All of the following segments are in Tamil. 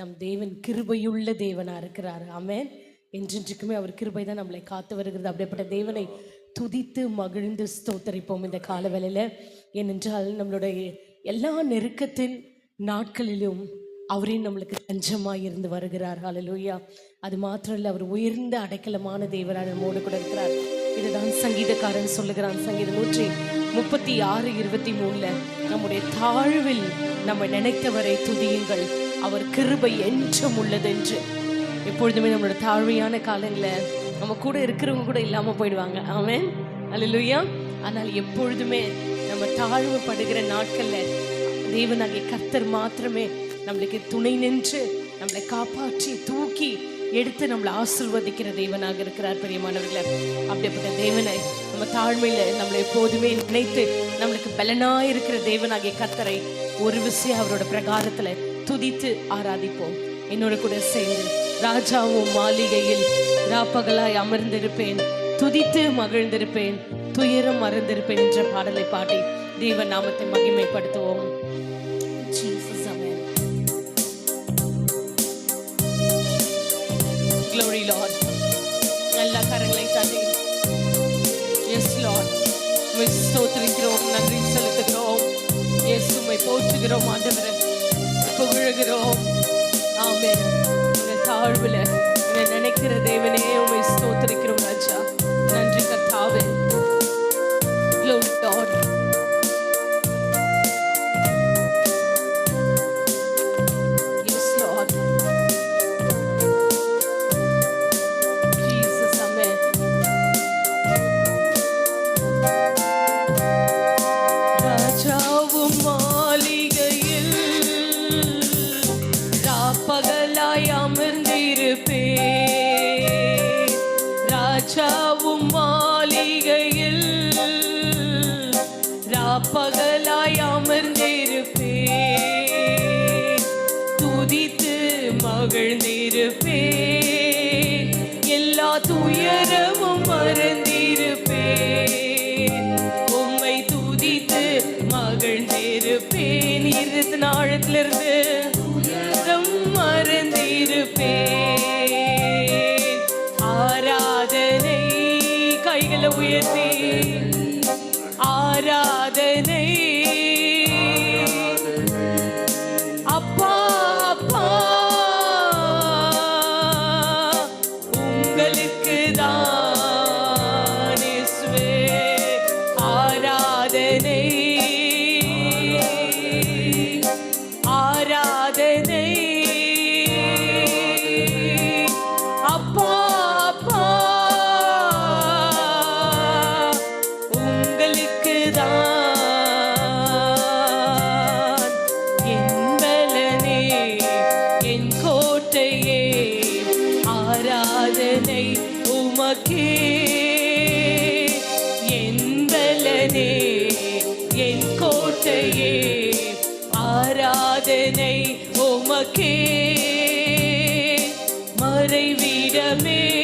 நம் தேவன் கிருபையுள்ள தேவனாக இருக்கிறார். ஆமென். என்றென்றைக்குமே அவர் கிருபை தான் நம்மளை காத்து வருகிறது. அப்படிப்பட்ட தேவனை துதித்து மகிழ்ந்து ஸ்தோத்தரிப்போம் இந்த காலவேளையில். ஏனென்றால் நம்மளுடைய எல்லா நெருக்கத்தின் நாட்களிலும் அவரே நம்மளுக்கு தஞ்சமாக இருந்து வருகிறார். அலலூயா அது மாத்திரம் இல்லை அவர் உயர்ந்த அடைக்கலமான தேவராக நம்மோடு கூட இருக்கிறார். இதுதான் சங்கீதக்காரன் சொல்லுகிறான். சங்கீதம் நூற்றி முப்பத்தி ஆறு இருபத்தி மூணுல நம்முடைய தாழ்வில் நம்ம நினைத்தவரை துதியுங்கள். அவர் கிருபை என்றும் உள்ளதென்று. எப்பொழுதுமே நம்மளோட தாழ்மையான காலங்களில் நம்ம கூட இருக்கிறவங்க கூட இல்லாமல் போயிடுவாங்க. ஆமென். அல்லேலூயா ஆனால் எப்பொழுதுமே நம்ம தாழ்வுபடுகிற நாட்களில் தேவனாகிய கர்த்தர் மாத்திரமே நம்மளுக்கு துணை நின்று நம்மளை காப்பாற்றி தூக்கி எடுத்து நம்மளை ஆசிர்வதிக்கிற தேவனாக இருக்கிறார் பெரியமானவர்களை. அப்படிப்பட்ட தேவனை நம்ம தாழ்மையில நம்மளை எப்போதுமே நினைத்து நம்மளுக்கு பலனாய் இருக்கிற தேவனாகிய கத்தரை ஒரு விஷயம் அவரோட பிரகாரத்துல துதித்து ஆராதிப்போம். என்னோட கூட சேர்ந்து ராஜாவும் மாளிகையில் ராப்பகலாய் அமர்ந்திருப்பேன். துதித்து மகிழ்ந்திருப்பேன். துயரம் மறந்திருப்பேன் என்ற பாடலை பாடி தேவ நாமத்தை மகிமைப்படுத்துவோம். Jesus, amen. Glory, Lord. எல்லா கரங்களை தட்டி எஸ் லார்ட் ஸ்தோத்திரிக்கிறோம் நன்றி செலுத்துகிறோம். இயேசு உம்மை போற்றுகிறோம் ஆண்டவரே. புகழுகிறோம் ஆமே இந்த தாழ்வுல என்னை நினைக்கிற தேவனே உம்மை ஸ்தோத்திரிக்கிறோம் ராஜா. பகலாய் அமர்ந்திருப்பே துதித்து மகிழ்ந்திருப்பே எல்லா துயரமும் மறந்திருப்பே உம்மை துதித்து மகிழ்ந்திருப்பேன் இருபத்தி நாளத்திலிருந்து மறந்திருப்பேன். ஆராதனை கைகளை உயர்த்தி. ஆராதனை ஆராதனை உமக்கே. மறைவிடமே.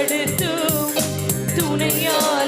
തുണയോടും തുണയോടും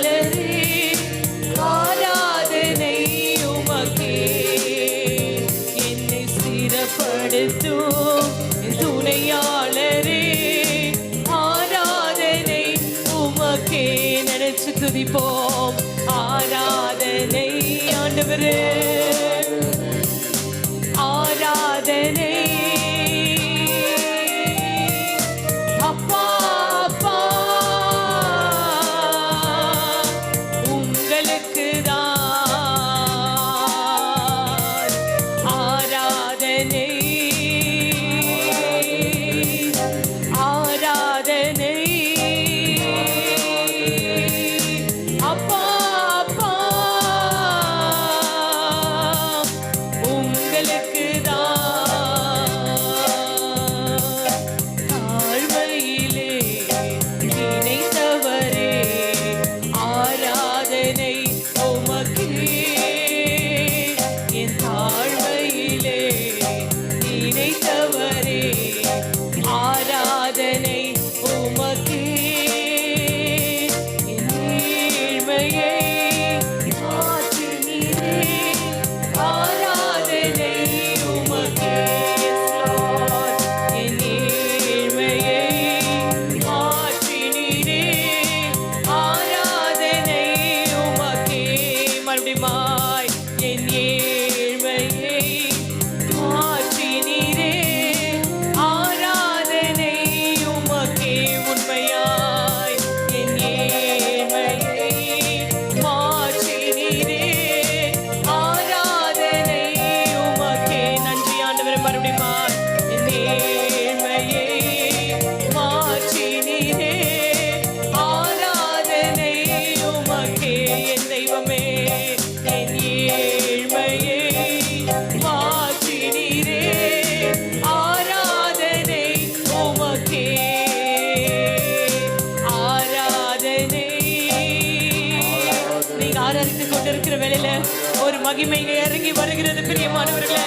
மகிமையில இறங்கி வருகிறது பிரியமானவர்களே.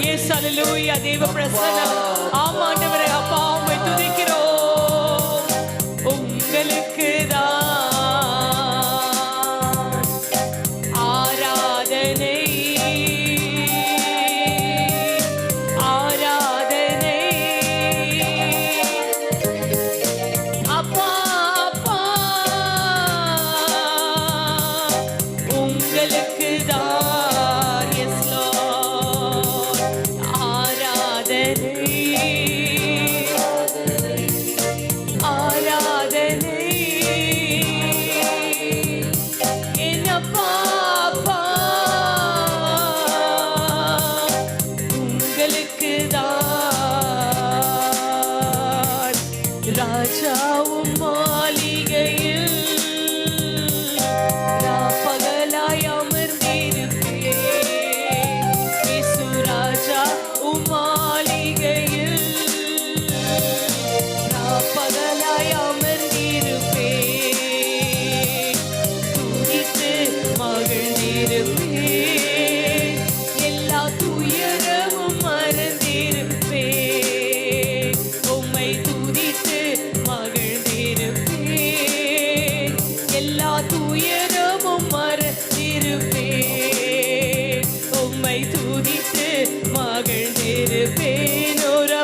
இயேசு அல்லேலூயா தேவ பிரசன்னம். துதித்து மகிழ்ந்திருப்பேன் ஒரு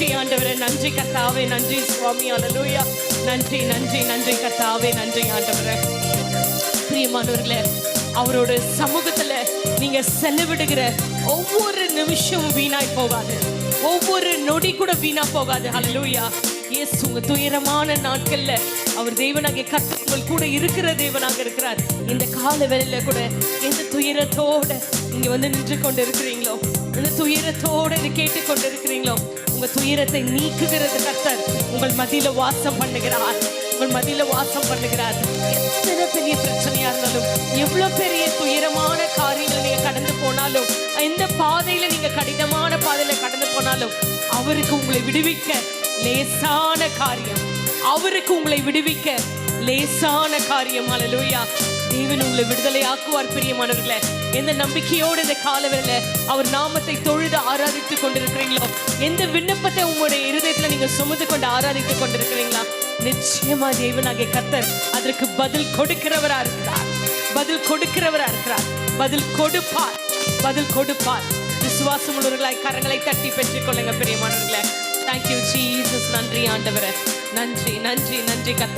நன்றி ஆண்டவரே. நன்றி கத்தாவே நன்றி சுவாமி. அலலூயா நன்றி நன்றி நன்றி கத்தாவே நன்றி ஆண்டவரே. பிரியமானவர்களே அவரோட சமூகத்துல நீங்க செலவிடுகிற ஒவ்வொரு நிமிஷமும் வீணாய் போகாது. ஒவ்வொரு நொடி கூட வீணா போகாது. அலலூயா இயேசு உங்க துயரமான நாட்கள்ல அவர் தேவனாக கர்த்தர் கூட இருக்கிற தேவனாக இருக்கிறார். இந்த கால வேலையில கூட எந்த துயரத்தோட நீங்க வந்து நின்று கொண்டு இருக்கிறீங்களோ இந்த துயரத்தோட இது கேட்டு கொண்டு இருக்கிறீங்களோ உங்க துயரத்தை நீக்குகிறது கத்தர். உங்கள் மதியில வாசம் பண்ணுகிறார். உங்கள் மதியில வாசம் பண்ணுகிறார். எத்தனை பெரிய பிரச்சனையா இருந்தாலும் எவ்வளவு பெரிய துயரமான காரியங்கள் நீங்க கடந்து போனாலும் எந்த பாதையில நீங்க கடினமான பாதையில கடந்து போனாலும் அவருக்கு உங்களை விடுவிக்க லேசான காரியம். அவருக்கு உங்களை விடுவிக்க லேசான காரியம். அலலூயா தேவன் உங்களை விடுதலை ஆக்குவார் பிரியமானவர்களே. எந்த நம்பிக்கையோடு இந்த காலவரில் அவர் நாமத்தை தொழுது ஆராதித்துக் கொண்டிருக்கிறீங்களோ எந்த விண்ணப்பத்தை உங்களுடைய இருதயத்துல நீங்க சுமந்து கொண்டு ஆராதித்துக் கொண்டிருக்கிறீங்களா நிச்சயமா தேவனாகிய கர்த்தர் அதற்கு பதில் கொடுக்கிறவரா இருக்கிறார். பதில் கொடுக்கிறவரா இருக்கிறார். பதில் கொடுப்பார். பதில் கொடுப்பார். விசுவாசம் உள்ளவர்களாய் கரங்களை தட்டி பெற்றுக் கொள்ளுங்க பிரியமானவர்களே. தேங்க்யூ ஜீசஸ் நன்றி ஆண்டவரே. நன்றி நன்றி நன்றி கர்த்தா